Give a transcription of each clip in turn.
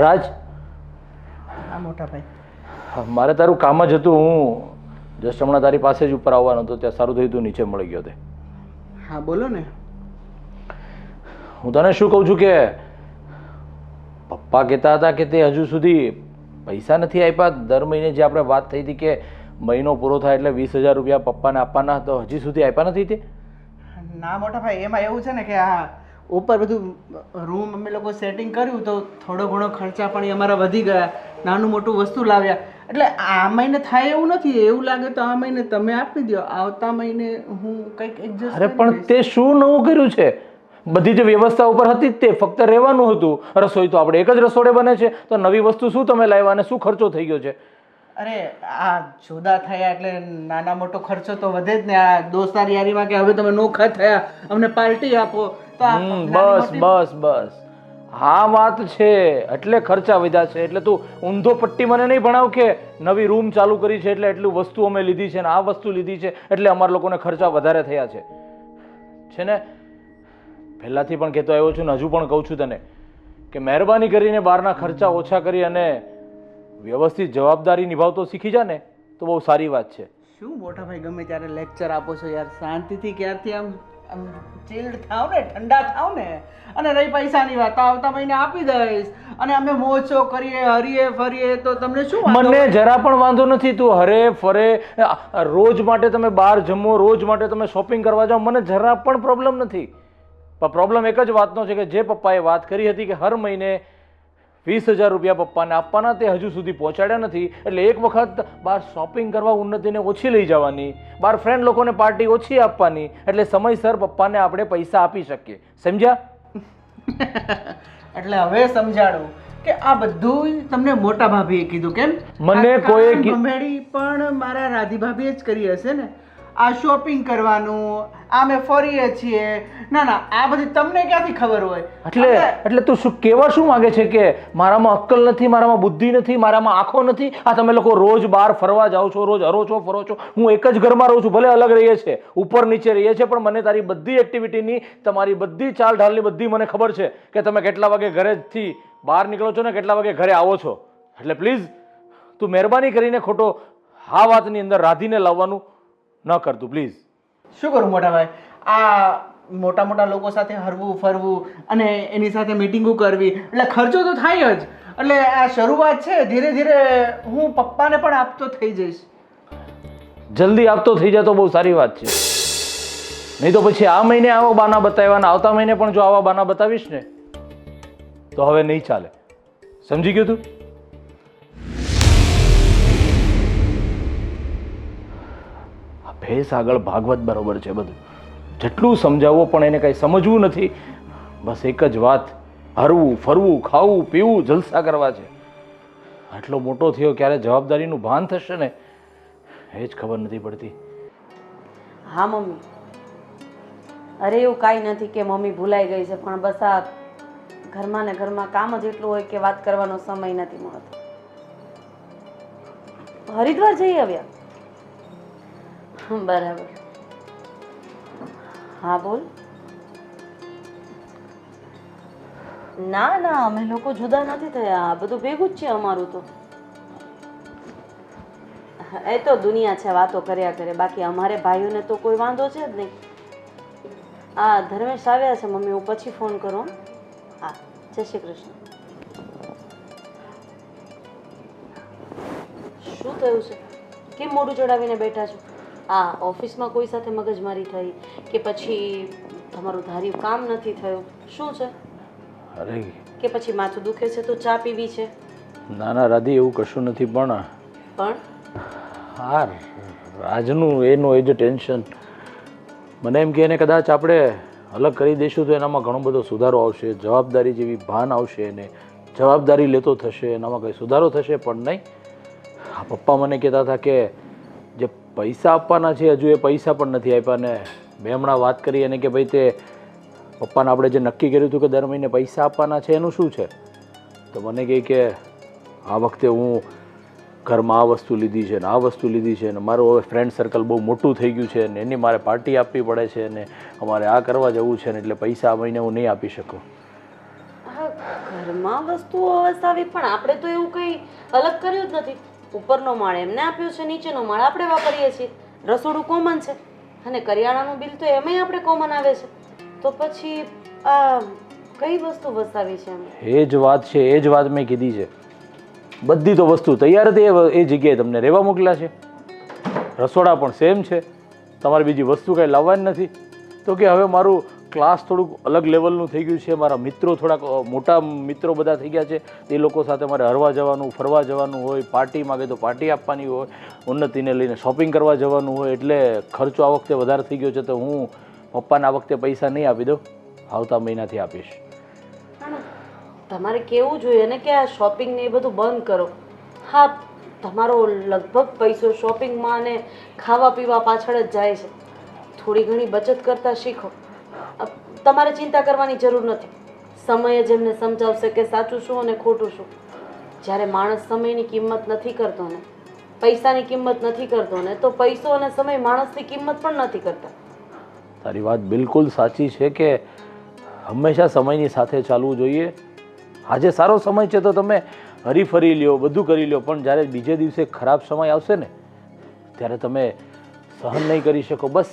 રાજ. હા મોટા ભાઈ. મારે તારું કામ જ હતું હું જસ્ટ હમણાં તારી પાસે જ ઉપર આવવાનો હતો ત્યાં સારું થયું તું નીચે મળી ગયો તે. હા બોલો ને. હું તને શું કહું છું કે પપ્પા કહેતા હતા કે તે હજુ સુધી પૈસા નથી આપ્યા. દર મહિને જે આપણે વાત થઈ હતી કે મહિનો પૂરો થાય એટલે વીસ હજાર રૂપિયા પપ્પાને આપવાના તો હજી સુધી આપ્યા નથી તે? ના મોટા ભાઈ એમાં એવું છે ને કે આ ઉપર બધું રૂમ અમે લોકો સેટિંગ કર્યું તો થોડો ઘણો ખર્ચા પણ અમારા વધી ગયા. નાનું મોટું વસ્તુ લાવ્યા. એટલે આ મહિને થાય એવું નથી. એવું લાગે તો આ મહિને તમે આપી દો આવતા મહિને હું કંઈક એડજસ્ટ અરે પણ તે શું નવું કર્યું છે? બધી જે વ્યવસ્થા ઉપર હતી તે ફક્ત રહેવાનું હતું. રસોઈ તો આપણે એક જ રસોડે બને છે. તો નવી વસ્તુ શું તમે લાવ્યા અને શું ખર્ચો થઈ ગયો છે? અરે આ જુદા થયા એટલે નાના મોટો ખર્ચો તો વધે જ ને. આ દોસ્તાર યારીમાં કે હવે તમે નોખા થયા. અમને પાર્ટી આપો. તો બસ બસ બસ. હા વાત છે. એટલે ખર્ચા વધ્યા છે. એટલે તું ઊંધો પટ્ટી મને નહીં ભણાવ કે નવી રૂમ ચાલુ કરી છે એટલે એટલું વસ્તુ અમે લીધી છે ને આ વસ્તુ લીધી છે એટલે અમારા લોકોને ખર્ચા વધારે થયા છે. છે ને? પહેલાંથી પણ કહેતો આવ્યો છું ને હજુ પણ કહું છું તને કે મહેરબાની કરીને બહારના ખર્ચા ઓછા કરી અને વ્યવસ્થિત જવાબદારી નિભાવતો શીખી જા ને તો બહુ સારી વાત છે. શું મોટા ભાઈ ગમે ત્યારે લેક્ચર આપો છો યાર? શાંતિથી ક્યારથી આમ આમ ચિલ્ડ થાવ ને ઠંડા થાવ ને? અને રહી પૈસાની વાત આવતા મહિને આપી દઈશ. અને અમે મોચો કરીએ હરીએ ફરીએ તો તમને શું મને જરા પણ વાંધો નથી તું હરે ફરે રોજ માટે તમે બહાર જમો રોજ માટે તમે શોપિંગ કરવા જાઓ મને જરા પણ પ્રોબ્લેમ નથી. પણ પ્રોબ્લેમ એક જ વાતનો છે કે જે પપ્પાએ વાત કરી હતી કે હર મહિને વીસ હજાર રૂપિયા પપ્પાને આપવાના તે હજુ સુધી પહોંચાડ્યા નથી. એટલે એક વખત બહાર શોપિંગ કરવા ઉન્નતિને ઓછી લઈ જવાની બહાર ફ્રેન્ડ લોકોને પાર્ટી ઓછી આપવાની એટલે સમયસર પપ્પાને આપણે પૈસા આપી શકીએ. સમજ્યા? એટલે હવે સમજાડું કે આ બધું તમને મોટા ભાભીએ કીધું કેમ? મને કોઈ પણ મારા રાધી ભાભીએ જ કરી હશે ને? આ શોપિંગ કરવાનું આ અમે ફરીએ છીએ. ના ના આ બધી તમને ક્યાંથી ખબર હોય? એટલે એટલે તું શું કેવા શું માંગે છે કે મારામાં અક્કલ નથી મારામાં બુદ્ધિ નથી મારામાં આંખો નથી? આ તમે લોકો રોજ બહાર ફરવા જાઓ છો રોજ હરો છો ફરો છો. હું એક જ ઘરમાં રહું છું ભલે અલગ રહીએ છે ઉપર નીચે રહીએ છે પણ મને તારી બધી એક્ટિવિટીની તમારી બધી ચાલ ઢાલની બધી મને ખબર છે કે તમે કેટલા વાગે ઘરેથી બહાર નીકળો છો ને કેટલા વાગે ઘરે આવો છો. એટલે પ્લીઝ તું મહેરબાની કરીને ખોટો આ વાતની અંદર રાધીને લાવવાનું. ન કરતું પ્લીઝ શું કરું મોટા ભાઈ? આ મોટા મોટા લોકો સાથે હરવું ફરવું અને એની સાથે મીટિંગો કરવી એટલે ખર્ચો તો થાય જ. એટલે આ શરૂઆત છે ધીરે ધીરે હું પપ્પાને પણ આપતો થઈ જઈશ. જલ્દી આપતો થઈ જાય તો બહુ સારી વાત છે. નહીં તો પછી આ મહિને આવા બાના બતાવ્યા ને આવતા મહિને પણ જો આવા બાના બતાવીશ ને તો હવે નહીં ચાલે. સમજી ગયું તું? ભેંસ આગળ ભાગવત બરોબર છે બધું. જેટલું સમજાવવો પણ એને કંઈ સમજવું નથી. બસ એક જ વાત, હરવું, ફરવું, ખાવું, પીવું, જલસા કરવા છે. આટલો મોટો થયો ક્યારે જવાબદારીનું ભાન થશે ને? એ જ ખબર નથી પડતી. હા, મમ્મી. અરે, એવું કાંઈ નથી કે મમ્મી ભૂલાઈ ગઈ છે, પણ બસ આ ઘરમાં ને ઘરમાં કામ જ એટલું હોય કે વાત કરવાનો સમય નથી મળતો. હરિદ્વાર જઈ આવ્યા? બરાબર. હા, બોલ. ના ના, અમે લોકો જુદા નથી થયા. આ બધું ભેગું જ છે અમારું તો. એ તો દુનિયા છે, વાતો કર્યા કરે. બાકી અમારે ભાઈઓને તો કોઈ વાંધો છે જ નહીં. હા ધર્મેશ આવ્યા છે, મમ્મી, હું પછી ફોન કરું હં? જય શ્રી કૃષ્ણ. શું થયું છે? કેમ મોઢું ચડાવીને બેઠા છો? હા ઓફિસમાં કોઈ સાથે મગજમારી થઈ કે પછી તમારું ધાર્યું કામ નથી થયું શું છે? અરે. કે પછી માથું દુખે છે તો ચા પીવી છે? ના ના રાધી એવું કશું નથી પણ પણ? હા રાજનું એનું એ જે ટેન્શન. મને એમ કે એને કદાચ આપણે અલગ કરી દઈશું તો એનામાં ઘણો બધો સુધારો આવશે જવાબદારી જેવી ભાન આવશે એને. જવાબદારી લેતો થશે એનામાં કંઈ સુધારો થશે પણ નહીં. પપ્પા મને કહેતા હતા કે પૈસા આપવાના છે, હજુ એ પૈસા પણ નથી આપ્યા ને મેં હમણાં વાત કરી એને કે ભાઈ તે પપ્પાને આપણે જે નક્કી કર્યું હતું કે દર મહિને પૈસા આપવાના છે, એનું શું છે? તો મને કહે કે આ વખતે હું ઘરમાં આ વસ્તુ લીધી છે ને આ વસ્તુ લીધી છે ને મારું હવે ફ્રેન્ડ સર્કલ બહુ મોટું થઈ ગયું છે ને એની મારે પાર્ટી આપવી પડે છે ને અમારે આ કરવા જવું છે ને એટલે પૈસા આ મહિને હું નહીં આપી શકું. ઘરમાં વસ્તુઓ વસાવી પણ આપણે તો એવું કંઈ અલગ કર્યું જ નથી. ઉપરનો માળ એમને આપ્યો છે, નીચેનો માળ આપણે વાપરીએ છીએ. રસોડું કોમન છે. અને કરિયાણાનું બિલ તો એમાંય આપણે કોમન આવે છે. તો પછી આ કઈ વસ્તુ વસાવી છે એ જ વાત છે, એ જ વાત મેં કીધી છે. બધી તો વસ્તુ તૈયાર હતી, એ- જગ્યાએ તમને રહેવા મોકલ્યા છે. રસોડા પણ સેમ છે. તમારે બીજી વસ્તુ કાંઈ લાવવાની નથી. તો કે હવે મારું ક્લાસ થોડુંક અલગ લેવલનું થઈ ગયું છે. મારા મિત્રો થોડાક મોટા મિત્રો બધા થઈ ગયા છે. એ લોકો સાથે મારે હરવા જવાનું, ફરવા જવાનું હોય પાર્ટી માગે તો પાર્ટી આપવાની હોય, ઉન્નતિને લઈને શોપિંગ કરવા જવાનું હોય, એટલે ખર્ચો આ વખતે વધારે થઈ ગયો છે તો હું પપ્પાને આ વખતે પૈસા નહીં આપી દઉં. આવતા મહિનાથી આપીશ. તમારે કેવું જોઈએ ને કે આ શોપિંગ ને એ બધું બંધ કરો. હા, તમારો લગભગ પૈસો શોપિંગમાં અને ખાવા પીવા પાછળ જ જાય છે. થોડી ઘણી બચત કરતા શીખો. તમારે ચિંતા કરવાની જરૂર નથી. સમય જ એમને સમજાવશે કે સાચું શું અને ખોટું શું. જ્યારે માણસ સમયની કિંમત નથી કરતો ને, પૈસાની કિંમત નથી કરતો ને, તો પૈસો અને સમય માણસની કિંમત પણ નથી કરતા. તારી વાત બિલકુલ સાચી છે કે હંમેશા સમયની સાથે ચાલવું જોઈએ. આજે સારો સમય છે તો તમે હરીફરી લ્યો, બધું કરી લ્યો, પણ જ્યારે બીજે દિવસે ખરાબ સમય આવશે ને, ત્યારે તમે સહન નહીં કરી શકો. બસ,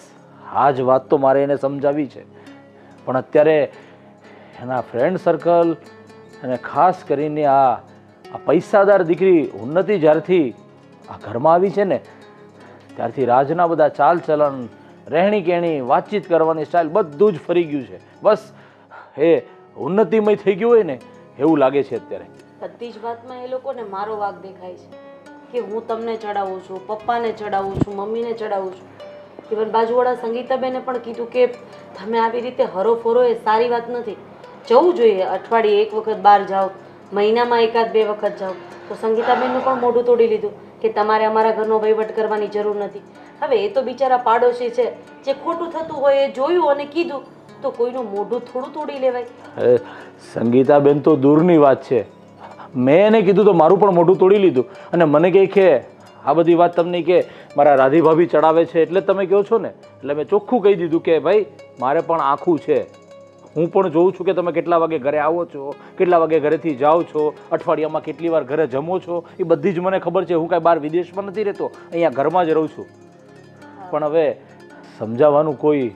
આ જ વાત તો મારે એને સમજાવી છે. પણ અત્યારે એના ફ્રેન્ડ સર્કલ અને ખાસ કરીને આ આ પૈસાદાર દીકરી ઉન્નતિ જ્યારથી આ ઘરમાં આવી છે ને, ત્યારથી રાજના બધા ચાલ ચલણ, રહેણી કહેણી, વાતચીત કરવાની સ્ટાઇલ બધું જ ફરી ગયું છે. બસ, એ ઉન્નતિમય થઈ ગયું હોય ને, એવું લાગે છે અત્યારે. બધી જ વાતમાં એ લોકોને મારો વાગ દેખાય છે કે હું તમને ચડાવું છું, પપ્પાને ચડાવું છું, મમ્મીને ચડાવું છું. ઇવન બાજુવાળા સંગીતાબેને પણ કીધું કે તમે આવી રીતે હરોફરો એ સારી વાત નથી. જવું જોઈએ. અઠવાડિયે એક વખત બહાર જાઓ. મહિનામાં એકાદ બે વખત જાઓ. તો સંગીતાબેનનું પણ મોઢું તોડી લીધું કે તમારે અમારા ઘરનો વહીવટ કરવાની જરૂર નથી. હવે એ તો બિચારા પાડોશી છે. જે ખોટું થતું હોય એ જોયું અને કીધું. તો કોઈનું મોઢું થોડું તોડી લેવાય. સંગીતાબેન તો દૂરની વાત છે. મેં એને કીધું તો મારું પણ મોઢું તોડી લીધું. અને મને કહે કે આ બધી વાત તમને કે મારા રાધી ભાભી ચડાવે છે એટલે તમે કહો છો ને? એટલે મેં ચોખ્ખું કહી દીધું કે ભાઈ, મારે પણ આખું છે. હું પણ જોઉં છું કે તમે કેટલા વાગે ઘરે આવો છો, કેટલા વાગે ઘરેથી જાઓ છો, અઠવાડિયામાં કેટલી વાર ઘરે જમો છો, એ બધી જ મને ખબર છે. હું કાંઈ બહાર વિદેશમાં નથી રહેતો, અહીંયા ઘરમાં જ રહું છું. પણ હવે સમજાવવાનું કોઈ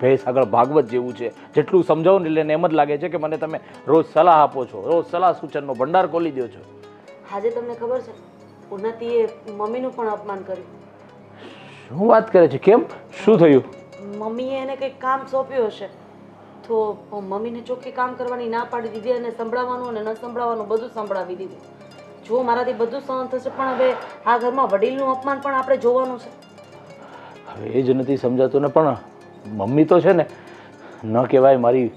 ભેસ આગળ ભાગવત જેવું છે. જેટલું સમજાવો ને એટલે એને એમ જ લાગે છે કે મને તમે રોજ સલાહ આપો છો. રોજ સલાહ સૂચનનો ભંડાર ખોલી દો છો. આજે તમને ખબર છે? ઉન્નતિએ મમ્મીનું પણ અપમાન કર્યું. શું વાત કરે છે? કેમ? શું થયું? મમ્મીએ એને કંઈક કામ સોંપ્યું હશે. તો મમ્મીને ચોખ્ખી કામ કરવાની ના પાડી દીધી અને સંભળાવવાનું અને ન સંભળાવવાનું બધું સંભળાવી દીધું. જો મારાથી બધું સહન થશે પણ હવે આ ઘરમાં વડીલનું અપમાન પણ આપણે જોવાનું છે. હવે એ જ નથી સમજાતું ને પણ મમ્મી તો છે ને ન કહેવાય મારી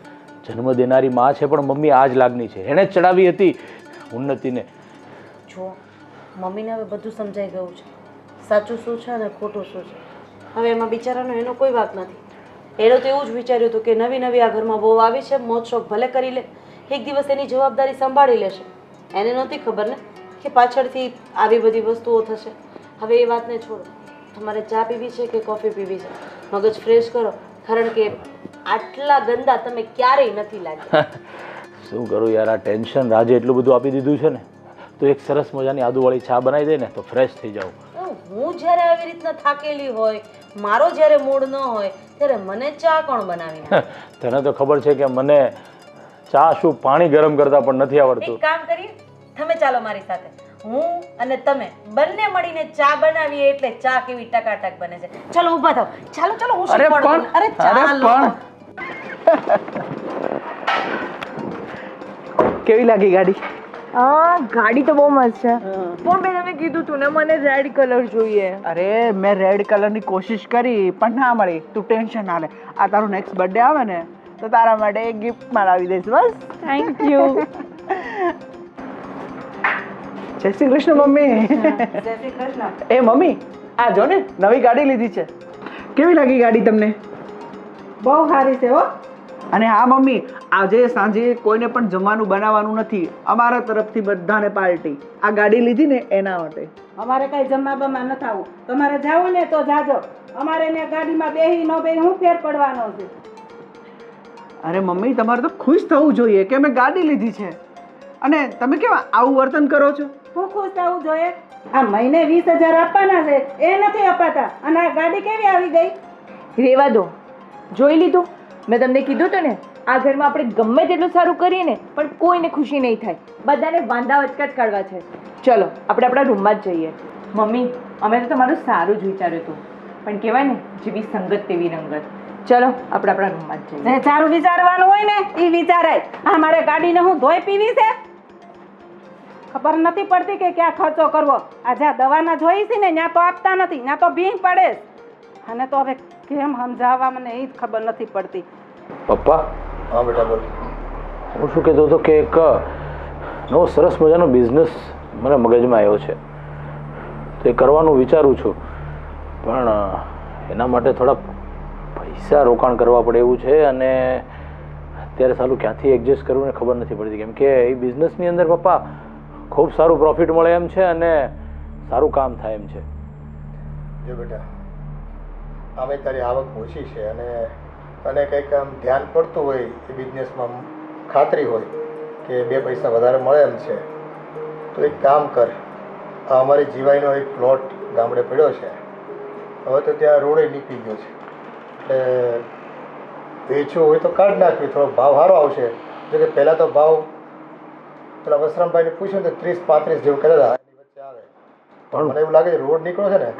જન્મ દેનારી માં છે પણ મમ્મી આ જ લાગણી છે. એણે જ ચડાવી હતી ઉન્નતિને. જો મમ્મીને હવે બધું સમજાઈ ગયું છે. સાચું શું છે અને ખોટું શું છે? હવે એમાં બિચારાનો એનો કોઈ વાક નથી. એનો તો એવું જ વિચાર્યું હતું કે નવી નવી આ ઘરમાં બહુ આવી છે, મોજ શોખ ભલે કરી લે, એક દિવસ એની જવાબદારી સંભાળી લેશે. એને નહોતી ખબર ને કે પાછળથી આવી બધી વસ્તુઓ થશે. હવે એ વાતને છોડો. તમારે ચા પીવી છે કે કોફી પીવી છે? મગજ ફ્રેશ કરો, કારણ કે આટલા ગંદા તમે ક્યારેય નથી લાગ્યા. શું કરું યાર, આ ટેન્શન, રાજે એટલું બધું આપી દીધું છે ને? તો એક સરસ મજાની આદુવાળી ચા બનાવી દે ને તો ફ્રેશ થઈ જાઉં. હું જ્યારે આવી રીતના થાકેલી હોય મારો જ્યારે મૂડ ન હોય ત્યારે મને ચા કોણ બનાવી? તને તો ખબર છે કે મને ચા શું પાણી ગરમ કરતા પણ નથી આવડતું. એક કામ કરી તમે ચાલો મારી સાથે. હું અને તમે બંને મળીને ચા બનાવીએ એટલે ચા કેવી ટકાટક બને છે. ચાલો ઊભા થાવ ચાલો ચાલો હું અરે પણ અરે અરે ચાલો. પણ. કેવી લાગી ગાડી? હા ગાડી તો બહુ મસ્ત છે. પણ મેં તમે કીધું તું ને મને રેડ કલર જોઈએ. અરે મેં રેડ કલરની કોશિશ કરી પણ ના મળી. તું ટેન્શન ના લે. આ તારું નેક્સ્ટ બર્થડે આવે ને તો તારા માટે એક ગિફ્ટ લાવી દઈશ બસ. થેન્ક યુ જય શ્રી કૃષ્ણ મમ્મી. જય શ્રી કૃષ્ણ. એ મમ્મી આ જો ને નવી ગાડી લીધી છે. કેવી લાગી ગાડી તમને? બહુ સારી છે હો. અને હા મમ્મી આજે સાંજે કોઈને પણ જમવાનું બનાવવાનું નથી. અમારા તરફથી બધાને પાર્ટી. આ ગાડી લીધી ને એના માટે. અમારે કઈ જમવા બમવા ન થવું તમારે જાવું ને તો જાજો. અમારે ને ગાડીમાં બેહી ન બેહી હું ફેર પડવાનો છે. અરે મમ્મી તમારે તો ખુશ થવું જોઈએ કે મેં ગાડી લીધી છે. અને તમે કેવા આવું વર્તન કરો છો? હું ખુશ થવું જોઈએ? આ મહિને વીસ હજાર આપવાના છે. એ નથી અપાતા. અને આ ગાડી કેવી આવી ગઈ? રેવા દો. જોઈ લીધું. મેં તમને કીધું હતું ને, આ ઘરમાં આપણે ગમે તેટલું સારું કરીએ ને, પણ કોઈને ખુશી નહીં થાય. બધાને વાંધા વચકા જ કાઢવા છે. ચલો, આપણે આપણા રૂમમાં જ જઈએ. મમ્મી, અમે તો તમારું સારું જ વિચાર્યું હતું. પણ કહેવાય ને, જેવી સંગત તેવી રંગત. ચલો, આપણે આપણા રૂમમાં જ જઈએ. સારું વિચારવાનું હોય ને એ વિચારાય. આ મારે ગાડીને હું ધોઈ પીવી છે? ખબર નથી પડતી કે ક્યાં ખર્ચો કરવો. આ જ્યાં દવાના જોઈ છે ને ત્યાં તો આપતા નથી ત્યાં તો ભીંગ પડે. અને તો હવે કેમ સમજાવવા મને એ જ ખબર નથી પડતી. પપ્પા? હા બેટા બોલ. હું શું કહેતો હતો કે એક નવો સરસ મજાનો બિઝનેસ મને મગજમાં આવ્યો છે. તો એ કરવાનું વિચારું છું. પણ એના માટે થોડા પૈસા રોકાણ કરવા પડે એવું છે અને અત્યારે સારું ક્યાંથી એડજસ્ટ કરવું ને ખબર નથી પડતી. કેમ કે એ બિઝનેસની અંદર પપ્પા ખૂબ સારું પ્રોફિટ મળે એમ છે અને સારું કામ થાય એમ છે. જો બેટા આમે તારી આવક ઓછી છે અને તને કંઈક આમ ધ્યાન પડતું હોય એ બિઝનેસમાં ખાતરી હોય કે બે પૈસા વધારે મળે એમ છે તો એક કામ કર. આ અમારી જીવાઈનો એક પ્લોટ ગામડે પડ્યો છે. હવે તો ત્યાં રોડે નીકળી ગયો છે. એટલે વેચવું હોય તો કાઢ નાખવી થોડો ભાવ સારો આવશે. જો કે પહેલાં તો ભાવ પેલા વસરામભાઈને પૂછ્યું તો ત્રીસ પાંત્રીસ જેવું કહેતા હતા. એની વચ્ચે આવે. પણ મને એવું લાગે છે રોડ નીકળ્યો છે ને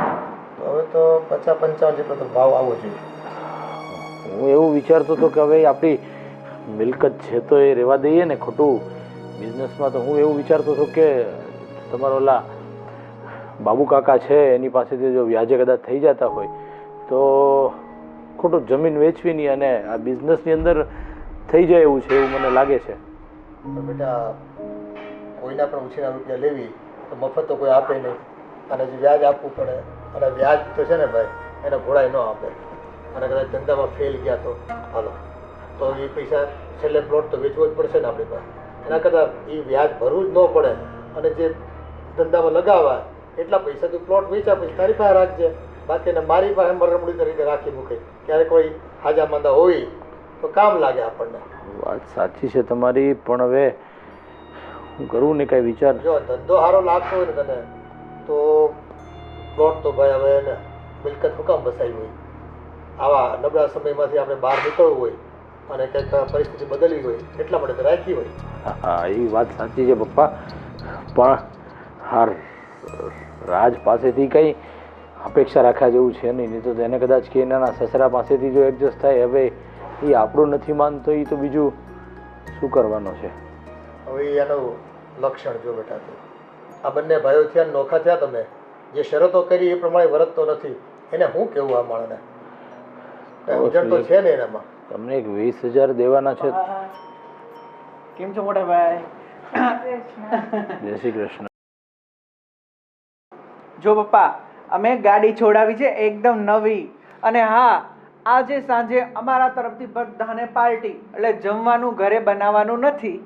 હવે તો પચાસ પંચાવન જેટલો તો ભાવ આવવો જોઈએ. હું એવું વિચારતો હતો કે હવે આપણી મિલકત છે તો એ રહેવા દઈએ ને ખોટું બિઝનેસમાં તો હું એવું વિચારતો હતો કે તમારો ઓલા બાબુ કાકા છે એની પાસેથી જો વ્યાજે કદાચ થઈ જતા હોય તો ખોટું જમીન વેચવી નહીં અને આ બિઝનેસની અંદર થઈ જાય એવું છે એવું મને લાગે છે. બેટા કોઈના પણ ઉછીના રૂપિયા લેવી તો મફત તો કોઈ આપે નહીં. અને જે વ્યાજ આપવું પડે અને વ્યાજ તો છે ને ભાઈ એને ઘોડાય ન આપે. અને કદાચ ધંધામાં ફેલ ગયા તો હાલો. તો એ પૈસા છેલ્લે પ્લોટ તો વેચવો જ પડશે ને આપણી પાસે. એના કરતાં એ વ્યાજ ભરવું જ ન પડે. અને જે ધંધામાં લગાવવા એટલા પૈસા તું પ્લોટ વેચા પછી તારી પાસે રાખજે. બાકી એને મારી પાસે મરમડી તરીકે રાખી મૂકે. ક્યારેક કોઈ હાજા માંદા હોય તો કામ લાગે આપણને. વાત સાચી છે તમારી પણ હવે હું કરું ને કઈ વિચાર? જો ધંધો સારો લાગતો હોય ને તને તો પ્લોટ તો ભાઈ હવે એને મિલકત હુકમ કામ હોય. આવા નબળા સમયમાંથી આપણે બહાર નીકળવું હોય અને કંઈક પરિસ્થિતિ બદલવી હોય એટલા માટે રાખી હોય. હા એ વાત સાચી છે પપ્પા. પણ હા રાજ પાસેથી કંઈ અપેક્ષા રાખ્યા જેવું છે નહીં. નહીં તો એને કદાચ કે એના સસરા પાસેથી જો એડજસ્ટ થાય હવે એ આપણું નથી માનતો એ તો બીજું શું કરવાનો છે? હવે એનું લક્ષણ જો બેટા આ બંને ભાઈઓ થયા નોખા થયા તમે? જે શરતો કરી એ પ્રમાણે વર્તતો નથી. એને હું કેવું આ માણને ઉજળ તો છે ને એનામાં. તમને એક વીસ હજાર દેવાના છે? કેમ છો મોટા ભાઈ? જય શ્રી કૃષ્ણ. જો પપ્પા અમે ગાડી છોડાવી છે એકદમ નવી. અને હા આજે સાંજે અમારા તરફથી બધાને પાર્ટી એટલે જમવાનું ઘરે બનાવવાનું નથી.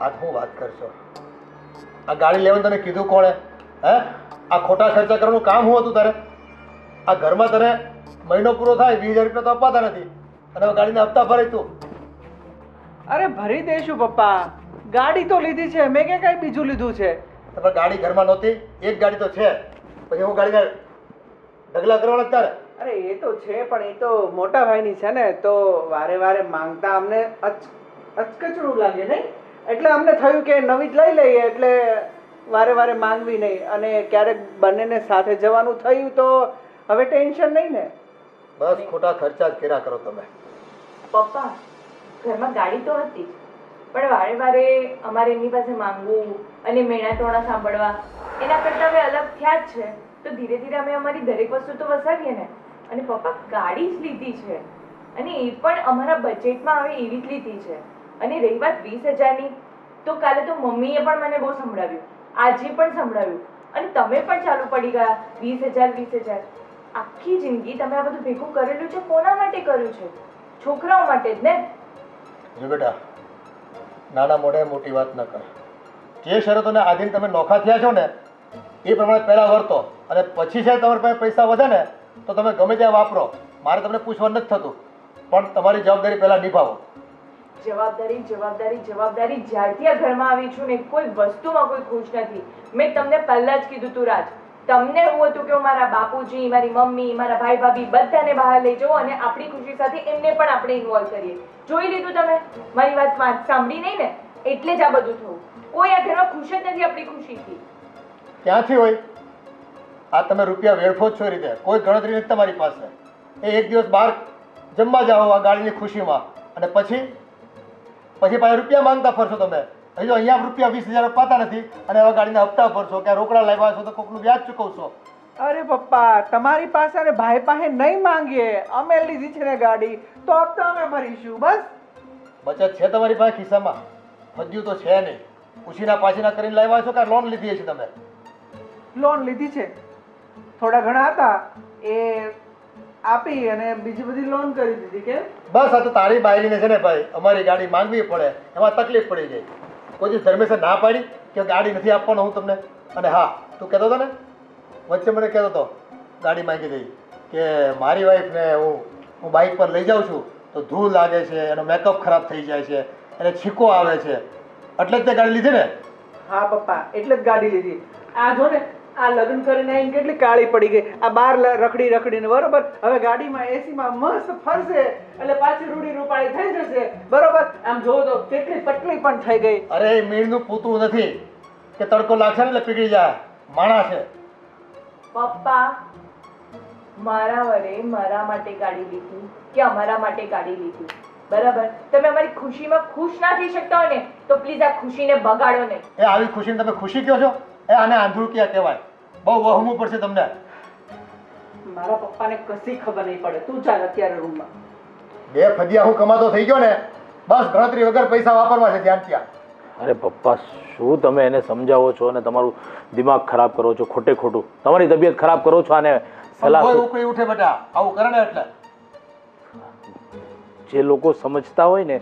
આજ હું વાત કરશો? આ ગાડી લેવાનું તને કીધું કોણે હે? આ ખોટા ખર્ચા કરવાનું કામ શું હતું તારે? આ ઘરમાં તને મહિનો પૂરો થાય વીસ હજાર રૂપિયા તો અપાતા નથી. અને હવે ગાડીના હપ્તા ભરી તું. અરે ભરી દઈશું પપ્પા. ગાડી તો લીધી છે મેં કે કઈ બીજું લીધું છે? તમારે ગાડી ઘરમાં નહોતી એક ગાડી તો છે. પછી હું ગાડીને ઢગલા કરવા લાગતા અરે એ તો છે પણ એ તો મોટા ભાઈની છે ને તો વારે વારે માંગતા અમને અચ અચકચરું લાગે નહીં? એટલે અમને થયું કે નવી જ લઈ લઈએ એટલે વારે વારે માંગવી નહીં. અને ક્યારેક બંનેને સાથે જવાનું થયું તો હવે ટેન્શન નહીં ને? બસ ખોટા ખર્ચા જ કર્યા કરો તમે. પપ્પા ઘરમાં ગાડી તો હતી જ. પણ વારે વારે અમારે એમની પાસે માંગવું અને મેણા ટોણા સાંભળવા એના કરતાં હવે અલગ થયા જ છે. તો ધીરે ધીરે અમે અમારી દરેક વસ્તુ તો વસાવીએ ને. અને પપ્પા ગાડી જ લીધી છે. અને એ પણ અમારા બજેટમાં હવે એવી જ લીધી છે. અને રહી વાત વીસ હજારની, તો કાલે તો મમ્મીએ પણ મને બહુ સંભળાવ્યું. આજે પણ સંભળાવ્યું. અને તમે પણ ચાલુ પડી ગયા. વીસ હજાર વીસ હજાર. આખી જિંદગી તમે આ બધું ભેગું કરેલું છે? કોના માટે કર્યું છે? છોકરાઓ માટે જ ને? જો બેટા, નાના મોઢે મોટી વાત ન કર. જે શરતોને આધીન તમે નોખા થયા છો ને, એ પ્રમાણે પહેલાં વર્તો. અને પછી છે તમારી પાસે પૈસા વધે ને, તો તમે ગમે ત્યાં વાપરો. મારે તમને પૂછવા નથી થતું. પણ તમારી જવાબદારી પહેલાં નિભાવો. જવાબદારી જવાબદારી જવાબદારી જ્યારથી આ ઘરમાં આવી છું ને કોઈ વસ્તુમાં કોઈ ખુશ નથી. મેં તમને પહેલા જ કીધું તું રાજ. તમને એવું હતું કે હું મારા બાપુજી, મારી મમ્મી, મારા ભાઈ, ભાભી બધાને બહાર લઈ જાઉં અને આપણી ખુશી સાથે એમને પણ આપણે ઇન્વોલ્વ કરીએ. જોઈ લીધું તમે? મારી વાત સાંભળી નહીં ને? એટલે જ આ બધું થયું. કોઈ આ ઘરમાં ખુશ જ નથી આપણી ખુશીથી. ક્યાંથી હોય? આ તમે રૂપિયા વેડફો છો રીતે. કોઈ ગણતરી નથી તમારી પાસે. એ એક દિવસ બહાર જમવા જાઓ આ ગાડીની ખુશીમાં. અને પછી? પછી પાછા રૂપિયા માંગતા ફરશો તમે. હજુ અહીંયા રૂપિયા વીસ હજાર અપાતા નથી અને હવે ગાડીના હપ્તા ભરશો. કે રોકડા લાવ્યા છો તો કોકનું વ્યાજ ચૂકવશો. અરે પપ્પા તમારી પાસે અને ભાઈ પાસે નહીં માંગીએ. અમે લીધી છે ને ગાડી. તો હપ્તા અમે ભરીશું. બસ. બચત છે તમારી પાસે ખિસ્સામાં? વધ્યું તો છે નહીં. ઉછીના પાછીના કરીને લાવ્યા છો કે લોન લીધી છે તમે? લોન લીધી છે. થોડા ઘણા હતા. એ આપી અને બીજી બધી લોન કરી દીધી કે બસ આ તો તારી બાયરીને છે ને ભાઈ અમારી ગાડી માંગવી પડે. એમાં તકલીફ પડી જાય કોઈ દિવસ ધર્મેશે ના પાડી કે ગાડી નથી આપવાનો હું તમને? અને હા તું કહેતો હતો ને? વચ્ચે મને કહેતો હતો ગાડી માંગી દઈ કે મારી વાઈફને હું હું બાઇક પર લઈ જાઉં છું તો ધૂળ લાગે છે એનો મેકઅપ ખરાબ થઈ જાય છે એને છીકો આવે છે. એટલે જ તે ગાડી લીધી ને? હા પપ્પા એટલે જ ગાડી લીધી. આ જો ને આ લગ્ન કરીને આવીને કેટલી કાળી પડી ગઈ. આ બાર રખડી રખડીને બરોબર? હવે ગાડીમાં એસીમાં મસ્ત ફરશે. એટલે પાછી રૂડી રૂપાળી થઈ જશે. બરોબર? આમ જોવો તો કેટલી પટલી પણ થઈ ગઈ. અરે મીણનું પૂતું નથી કે તડકો લાગશે ને એટલે પીગળી જાય. માણા છે. પપ્પા મારા વરે મારા માટે ગાડી લીધી કે અમારા માટે ગાડી લીધી. બરાબર? તમે અમારી ખુશીમાં ખુશ ના થઈ શકતા હોય ને તો પ્લીઝ આ ખુશીને બગાડો નહીં. એ આવી ખુશીને તમે ખુશી કહો છો? એ આને ક્યાં કહેવાય. બહુ વહમવું પડશે તમને. મારા પપ્પાને કશી ખબર નહીં પડે. તું ચાલ અત્યારે રૂમમાં. બે ફદિયા હું કમાતો થઈ ગયો ને બસ ગણતરી વગર પૈસા વાપરવા છે ધ્યાન ત્યાં. અરે પપ્પા શું તમે એને સમજાવો છો અને તમારું દિમાગ ખરાબ કરો છો? ખોટે ખોટું. તમારી તબિયત ખરાબ કરો છો અને સલાહ કોઈ ઉકળી ઉઠે બેટા. આવું કરે ને એટલે. જે લોકો સમજતા હોય ને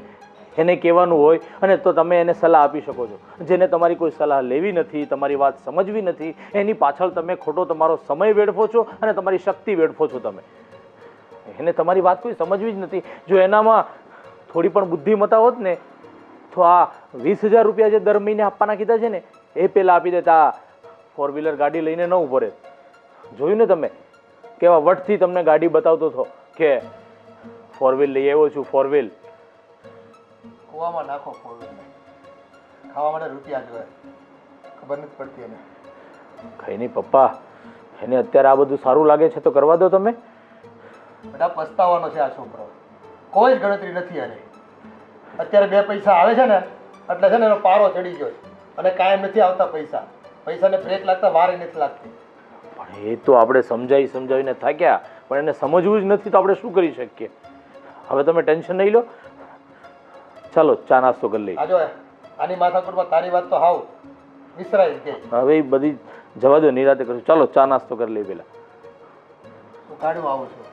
એને કહેવાનું હોય અને તો તમે એને સલાહ આપી શકો છો. જેને તમારી કોઈ સલાહ લેવી નથી, તમારી વાત સમજવી નથી, એની પાછળ તમે ખોટો તમારો સમય વેડફો છો અને તમારી શક્તિ વેડફો છો તમે. એને તમારી વાત કોઈ સમજવી જ નથી. જો એનામાં થોડી પણ બુદ્ધિમત્તા હોત ને, તો આ વીસ હજાર રૂપિયા જે દર મહિને આપવાના કીધા છે ને, એ પહેલાં આપી દેતા. ફોર વ્હીલર ગાડી લઈને ન ઉભરે જોયું ને તમે? કેવા વટથી તમને ગાડી બતાવતો હતો કે ફોર વ્હીલ લઈ આવ્યો છું ફોર વ્હીલ કૂવામાં નાખો ફોરવ્હીલને ખાવા માટે રૂપિયા જોઈએ ખબર નથી પડતી એને. કઈ નહીં પપ્પા એને અત્યારે આ બધું સારું લાગે છે તો કરવા દો તમે. બધા પસ્તાવાનો છે આ છોકરો. કોઈ જ ગણતરી નથી એને અત્યારે બે પૈસા આવે છે ને એટલે છે ને એનો પારો ચડી ગયો અને કાયમ નથી આવતા પૈસા. પૈસાને બ્રેક લાગતા વારે નથી લાગતી. પણ એ તો આપણે સમજાવી સમજાવીને થાક્યા. પણ એને સમજવું જ નથી તો આપણે શું કરી શકીએ? હવે તમે ટેન્શન નહીં લો. ચાલો ચા નાસ્તો કરી લઈએ. આ આની માથાકૂટમાં તારી વાત તો હાવ વિસરાય હવે બધી જવા દો નિરાતે કરશું. ચાલો ચા નાસ્તો કરી લઈએ પેલા હું કાઢું આવું છું.